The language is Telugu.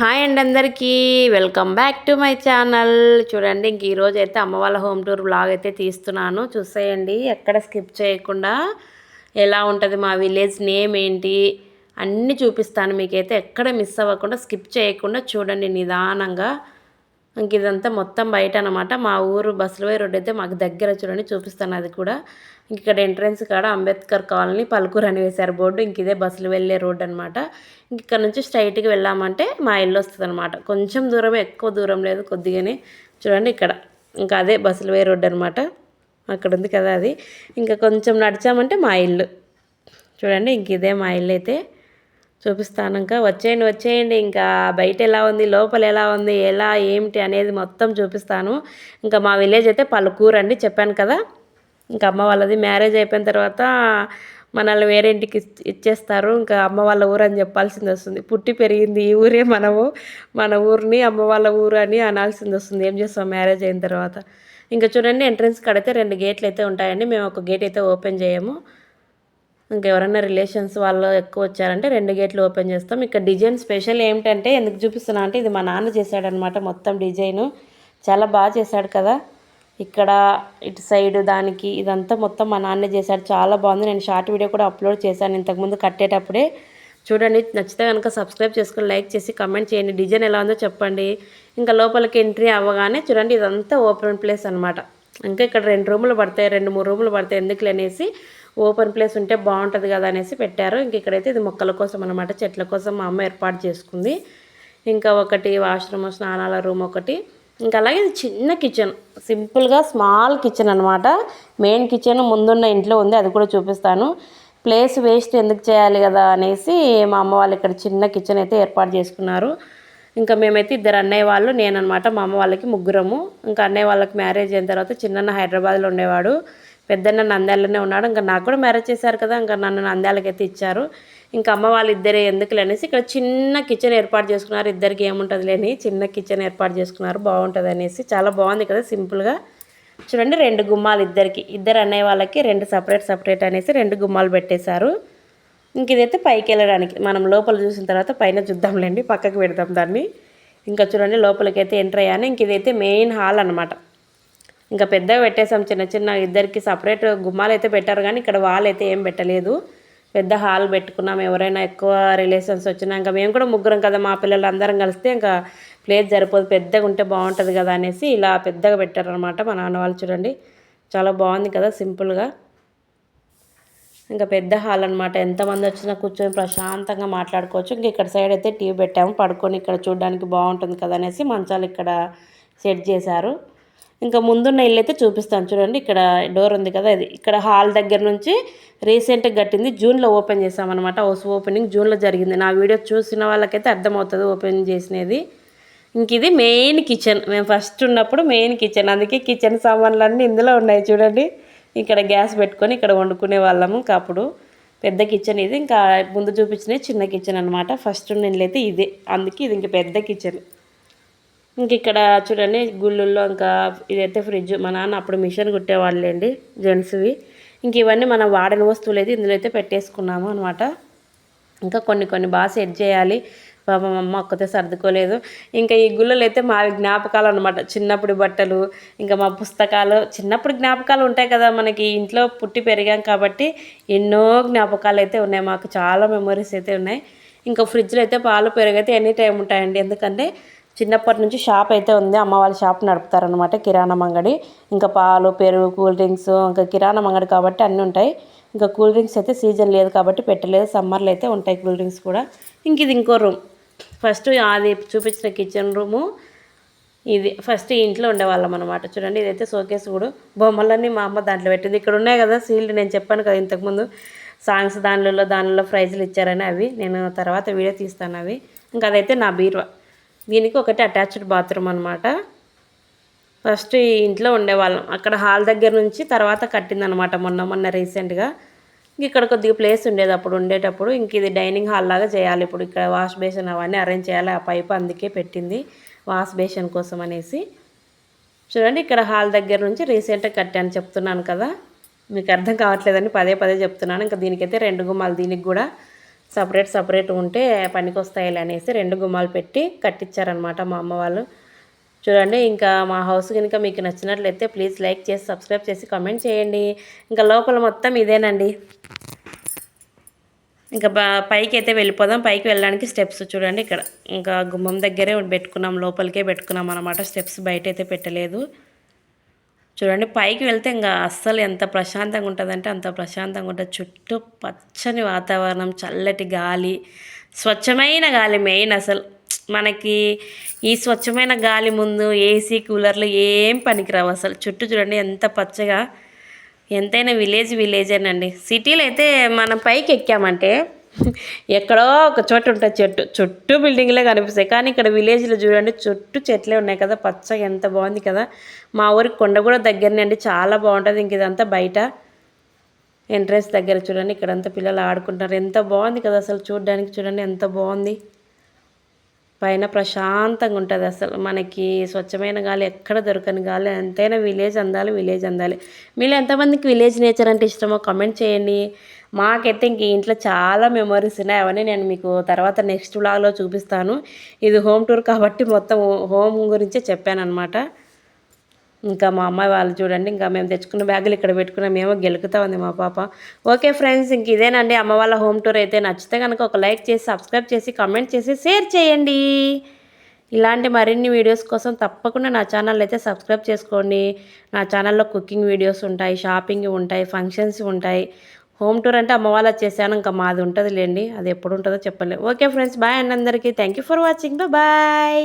హాయ్ అండి అందరికీ. Welcome back to my channel. చూడండి ఇంక ఈరోజు అయితే అమ్మ వాళ్ళ హోమ్ టూర్ బ్లాగ్ అయితే తీస్తున్నాను. చూసేయండి ఎక్కడ స్కిప్ చేయకుండా. ఎలా ఉంటుంది మా విలేజ్ నేమ్ ఏంటి అన్నీ చూపిస్తాను. మీకైతే ఎక్కడ మిస్ అవ్వకుండా స్కిప్ చేయకుండా చూడండి నిదానంగా. ఇంక ఇదంతా మొత్తం బయట అనమాట మా ఊరు బస్సులవై రోడ్డు అయితే మాకు దగ్గర చూడండి చూపిస్తాను అది కూడా. ఇంక ఇక్కడ ఎంట్రన్స్ కాడ అంబేద్కర్ కాలనీ పలుకూరు అని వేశారు బోర్డు. ఇంక ఇదే బస్సులు వెళ్ళే రోడ్డు అనమాట ఇంక ఇక్కడ నుంచి స్ట్రైట్గా వెళ్ళామంటే మా ఇల్లు వస్తుంది అనమాట కొంచెం దూరం ఎక్కువ దూరం లేదు కొద్దిగానే. చూడండి ఇక్కడ ఇంకా అదే బస్సులు వే రోడ్డు అనమాట అక్కడ ఉంది కదా అది. ఇంకా కొంచెం నడిచామంటే మా ఇల్లు. చూడండి ఇంక ఇదే మా ఇల్లు అయితే. చూపిస్తాను ఇంకా వచ్చేయండి వచ్చేయండి ఇంకా బయట ఎలా ఉంది లోపల ఎలా ఉంది ఎలా ఏమిటి అనేది మొత్తం చూపిస్తాను. ఇంకా మా విలేజ్ అయితే పలుకూరు అండి చెప్పాను కదా. ఇంకా అమ్మ వాళ్ళది మ్యారేజ్ అయిపోయిన తర్వాత మనల్ని వేరే ఇంటికి ఇచ్చేస్తారు. ఇంకా అమ్మ వాళ్ళ ఊరు అని చెప్పాల్సింది వస్తుంది. పుట్టి పెరిగింది ఈ ఊరే మనము. మన ఊరిని అమ్మ వాళ్ళ ఊరు అని అనాల్సింది వస్తుంది. ఏం చేస్తాం? మ్యారేజ్ అయిన తర్వాత. ఇంకా చూడండి ఎంట్రన్స్ కడితే రెండు గేట్లు అయితే ఉంటాయండి. మేము ఒక గేట్ అయితే ఓపెన్ చేయము. ఇంకెవరైనా రిలేషన్స్ వాళ్ళు ఎక్కువ వచ్చారంటే రెండు గేట్లు ఓపెన్ చేస్తాం. ఇక్కడ డిజైన్ స్పెషల్ ఏమిటంటే ఎందుకు చూపిస్తున్నా అంటే ఇది మా నాన్న చేశాడనమాట మొత్తం డిజైను. చాలా బాగా చేశాడు కదా. ఇక్కడ ఇటు సైడ్ దానికి ఇదంతా మొత్తం మా నాన్న చేశాడు. చాలా బాగుంది. నేను షార్ట్ వీడియో కూడా అప్లోడ్ చేశాను ఇంతకుముందు కట్టేటప్పుడే. చూడండి నచ్చితే కనుక సబ్స్క్రైబ్ చేసుకుని లైక్ చేసి కమెంట్ చేయండి. డిజైన్ ఎలా ఉందో చెప్పండి. ఇంకా లోపలికి ఎంట్రీ అవ్వగానే చూడండి ఇదంతా ఓపెన్ ప్లేస్ అనమాట ఇంకా ఇక్కడ రెండు రూములు పడతాయి రెండు మూడు రూములు పడతాయి ఎందుకు అనేసి ఓపెన్ ప్లేస్ ఉంటే బాగుంటుంది కదా అనేసి పెట్టారు. ఇంక ఇక్కడైతే ఇది మొక్కల కోసం అనమాట చెట్ల కోసం మా అమ్మ ఏర్పాటు చేసుకుంది. ఇంకా ఒకటి వాష్రూమ్ స్నానాల రూమ్ ఒకటి. ఇంకా అలాగే ఇది చిన్న కిచెన్ సింపుల్గా స్మాల్ కిచెన్ అనమాట మెయిన్ కిచెన్ ముందున్న ఇంట్లో ఉంది అది కూడా చూపిస్తాను. ప్లేస్ వేస్ట్ ఎందుకు చేయాలి కదా అనేసి మా అమ్మ వాళ్ళు ఇక్కడ చిన్న కిచెన్ అయితే ఏర్పాటు చేసుకున్నారు. ఇంకా మేమైతే ఇద్దరు అన్నయ్య వాళ్ళు నేననమాట మా అమ్మ వాళ్ళకి ముగ్గురము. ఇంకా అన్నయ్య వాళ్ళకి మ్యారేజ్ అయిన తర్వాత చిన్న హైదరాబాద్లో ఉండేవాడు. పెద్దన్న నంద్యాలనే ఉన్నాడు. ఇంకా నాకు కూడా మ్యారేజ్ చేశారు కదా ఇంకా నన్ను నంద్యాలకైతే అయితే ఇచ్చారు. ఇంకా అమ్మ వాళ్ళు ఇద్దరే ఎందుకు అనేసి ఇక్కడ చిన్న కిచెన్ ఏర్పాటు చేసుకున్నారు. ఇద్దరికి ఏముంటుంది లేని చిన్న కిచెన్ ఏర్పాటు చేసుకున్నారు. బాగుంటుంది అనేసి చాలా బాగుంది కదా సింపుల్గా చూడండి రెండు గుమ్మాలు ఇద్దరికి. ఇద్దరు అన్నయ్య వాళ్ళకి రెండు సపరేట్ సపరేట్ అనేసి రెండు గుమ్మాలు పెట్టేశారు. ఇంక ఇదైతే పైకి వెళ్ళడానికి. మనం లోపల చూసిన తర్వాత పైన చూద్దాంలేండి పక్కకు పెడదాం దాన్ని. ఇంకా చూడండి లోపలికైతే ఎంటర్ అయ్యాను. ఇంక ఇదైతే మెయిన్ హాల్ అనమాట ఇంకా పెద్దగా పెట్టేసాం చిన్న చిన్న ఇద్దరికి సపరేట్ గుమ్మాలు అయితే పెట్టారు కానీ ఇక్కడ వాల్ అయితే ఏం పెట్టలేదు. పెద్ద హాల్ పెట్టుకున్నాం ఎవరైనా ఎక్కువ రిలేషన్స్ వచ్చినా ఇంకా మేము కూడా ముగ్గురం కదా మా పిల్లలు అందరం కలిస్తే ఇంకా ప్లేస్ సరిపోదు పెద్దగా ఉంటే బాగుంటుంది కదా అనేసి ఇలా పెద్దగా పెట్టారనమాట మా నాన్న వాళ్ళు చూడండి. చాలా బాగుంది కదా సింపుల్గా. ఇంకా పెద్ద హాల్ అనమాట ఎంతమంది వచ్చినా కూర్చొని ప్రశాంతంగా మాట్లాడుకోవచ్చు. ఇంకా ఇక్కడ సైడ్ అయితే టీవీ పెట్టాము పడుకొని ఇక్కడ చూడడానికి బాగుంటుంది కదా అనేసి మంచాలు ఇక్కడ సెట్ చేశారు. ఇంకా ముందున్న ఇల్లు అయితే చూపిస్తాను. చూడండి ఇక్కడ డోర్ ఉంది కదా ఇది. ఇక్కడ హాల్ దగ్గర నుంచి రీసెంట్గా కట్టింది. జూన్లో ఓపెన్ చేసామన్నమాట హౌస్ ఓపెనింగ్ జూన్లో జరిగింది. నా వీడియో చూసిన వాళ్ళకైతే అర్థమవుతుంది ఓపెన్ చేసినది. ఇంక ఇది మెయిన్ కిచెన్ మేము ఫస్ట్ ఉన్నప్పుడు మెయిన్ కిచెన్ అందుకే కిచెన్ సామాన్లు అన్నీ ఇందులో ఉన్నాయి చూడండి. ఇక్కడ గ్యాస్ పెట్టుకొని ఇక్కడ వండుకునే వాళ్ళము అప్పుడు. పెద్ద కిచెన్ ఇది. ఇంకా ముందు చూపించిన చిన్న కిచెన్ అనమాట ఫస్ట్ ఉన్న అయితే ఇదే. అందుకే ఇది ఇంకా పెద్ద కిచెన్ ఇంక ఇక్కడ చూడండి గుళ్ళల్లో ఇంకా ఇదైతే ఫ్రిడ్జ్. మా నాన్న అప్పుడు మిషన్ కుట్టేవాళ్ళండి జెంట్స్వి. ఇంక ఇవన్నీ మనం వాడని వస్తువులు అయితే ఇందులో అయితే పెట్టేసుకున్నాము అనమాట ఇంకా కొన్ని కొన్ని బాగా సెట్ చేయాలి. పాప అమ్మ ఒక్కతే సర్దుకోలేదు. ఇంకా ఈ గుళ్ళలు అయితే మా జ్ఞాపకాలు అనమాట చిన్నప్పుడు బట్టలు ఇంకా మా పుస్తకాలు. చిన్నప్పుడు జ్ఞాపకాలు ఉంటాయి కదా మనకి ఇంట్లో పుట్టి పెరిగాం కాబట్టి ఎన్నో జ్ఞాపకాలు అయితే ఉన్నాయి. మాకు చాలా మెమరీస్ అయితే ఉన్నాయి. ఇంకా ఫ్రిడ్జ్లో అయితే పాలు పెరుగైతే ఎనీ టైం ఉంటాయండి. ఎందుకంటే చిన్నప్పటి నుంచి షాప్ అయితే ఉంది. అమ్మ వాళ్ళ షాప్ నడుపుతారనమాట కిరాణం అంగడి ఇంకా పాలు పెరుగు కూల్ డ్రింక్స్ ఇంకా కిరాణం అంగడి కాబట్టి అన్నీ ఉంటాయి. ఇంకా కూల్ డ్రింక్స్ అయితే సీజన్ లేదు కాబట్టి పెట్టలేదు. సమ్మర్లో అయితే ఉంటాయి కూల్ డ్రింక్స్ కూడా. ఇంక ఇది ఇంకో రూమ్. ఫస్ట్ అది చూపించిన కిచెన్ రూము. ఇది ఫస్ట్ ఇంట్లో ఉండేవాళ్ళం అనమాట చూడండి ఇదైతే సోకేస్ కూడా. బొమ్మలన్నీ మా అమ్మ దాంట్లో పెట్టింది. ఇక్కడ ఉన్నాయి కదా సీల్డ్ నేను చెప్పాను కదా ఇంతకుముందు. సాంగ్స్ దానిలో దానిలో ప్రైజులు ఇచ్చారని అవి. నేను తర్వాత వీడియో తీస్తాను అవి. ఇంకా అదైతే నా బీరువా. దీనికి ఒకటి అటాచ్డ్ బాత్రూమ్ అనమాట ఫస్ట్ ఈ ఇంట్లో ఉండేవాళ్ళం. అక్కడ హాల్ దగ్గర నుంచి తర్వాత కట్టిందనమాట మొన్న మొన్న రీసెంట్గా. ఇక్కడ కొద్దిగా ప్లేస్ ఉండేది అప్పుడు ఉండేటప్పుడు. ఇంక ఇది డైనింగ్ హాల్ లాగా చేయాలి. ఇప్పుడు ఇక్కడ వాష్ బేసిన్ అవన్నీ అరేంజ్ చేయాలి. ఆ పైపు అందుకే పెట్టింది వాష్ బేసిన్ కోసం అనేసి. చూడండి ఇక్కడ హాల్ దగ్గర నుంచి రీసెంట్గా కట్టాను చెప్తున్నాను కదా. మీకు అర్థం కావట్లేదని పదే పదే చెప్తున్నాను. ఇంకా దీనికైతే రెండు గుమ్మాలు. దీనికి కూడా సపరేట్ సపరేట్ ఉంటే పనికొస్తాయిలే అనేసి రెండు గుమ్మాలు పెట్టి కట్టించారనమాట మా అమ్మ వాళ్ళు. చూడండి ఇంకా మా హౌస్ కనుక మీకు నచ్చినట్లయితే ప్లీజ్ లైక్ చేసి సబ్స్క్రైబ్ చేసి కామెంట్ చేయండి. ఇంకా లోపల మొత్తం ఇదేనండి. ఇంకా బా పైకి అయితే వెళ్ళిపోదాం. పైకి వెళ్ళడానికి స్టెప్స్ చూడండి ఇక్కడ. ఇంకా గుమ్మం దగ్గరే పెట్టుకున్నాం లోపలికే పెట్టుకున్నాం అనమాట స్టెప్స్ బయట అయితే పెట్టలేదు. చూడండి పైకి వెళ్తే ఇంకా అస్సలు ఎంత ప్రశాంతంగా ఉంటుందంటే అంత ప్రశాంతంగా ఉంటుంది. చుట్టూ పచ్చని వాతావరణం చల్లటి గాలి స్వచ్ఛమైన గాలి మెయిన్ అసలు. మనకి ఈ స్వచ్ఛమైన గాలి ముందు ఏసీ కూలర్లు ఏం పనికిరావు అసలు. చుట్టూ చూడండి ఎంత పచ్చగా. ఎంతైనా విలేజ్ విలేజేనండి. సిటీలో అయితే మనం పైకి ఎక్కామంటే ఎక్కడో ఒక చోట ఉంటుంది చెట్టు. చుట్టూ బిల్డింగ్లే కనిపిస్తాయి. కానీ ఇక్కడ విలేజ్లో చూడండి చుట్టూ చెట్లే ఉన్నాయి కదా. పచ్చగా ఎంత బాగుంది కదా. మా ఊరికి కొండ కూడా దగ్గరనే అండి. చాలా బాగుంటుంది. ఇంక ఇదంతా బయట ఎంట్రెన్స్ దగ్గర చూడండి. ఇక్కడంతా పిల్లలు ఆడుకుంటారు ఎంత బాగుంది కదా అసలు చూడడానికి. చూడండి ఎంత బాగుంది. పైన ప్రశాంతంగా ఉంటుంది అసలు మనకి స్వచ్ఛమైన గాలి ఎక్కడ దొరకని గాలి ఎంతైనా విలేజ్ అందాలి విలేజ్ అందాలి. మీరు ఎంతమందికి విలేజ్ నేచర్ అంటే ఇష్టమో కమెంట్ చేయండి. మాకైతే ఇంక ఇంట్లో చాలా మెమరీస్ ఉన్నాయి. అవన్నీ నేను మీకు తర్వాత నెక్స్ట్ వ్లాగ్లో చూపిస్తాను. ఇది హోమ్ టూర్ కాబట్టి మొత్తం హోమ్ గురించే చెప్పాను అనమాట ఇంకా మా అమ్మాయి వాళ్ళు చూడండి ఇంకా మేము తెచ్చుకున్న బ్యాగులు ఇక్కడ పెట్టుకున్నాం మేము గెలుకుతా ఉంది మా పాప. ఓకే ఫ్రెండ్స్ ఇంక ఇదేనండి అమ్మ వాళ్ళ హోమ్ టూర్ అయితే. నచ్చితే కనుక ఒక లైక్ చేసి సబ్స్క్రైబ్ చేసి కమెంట్ చేసి షేర్ చేయండి. ఇలాంటి మరిన్ని వీడియోస్ కోసం తప్పకుండా నా ఛానల్ అయితే సబ్స్క్రైబ్ చేసుకోండి. నా ఛానల్లో కుకింగ్ వీడియోస్ ఉంటాయి షాపింగ్ ఉంటాయి ఫంక్షన్స్ ఉంటాయి. హోమ్ టూర్ అంటే అమ్మ వాళ్ళ చేశాను ఇంకా మాది ఉంటుంది లేండి అది ఎప్పుడు ఉంటుందో చెప్పలేదు ఓకే ఫ్రెండ్స్ బాయ్ అండి అందరికీ. Thank you for watching bye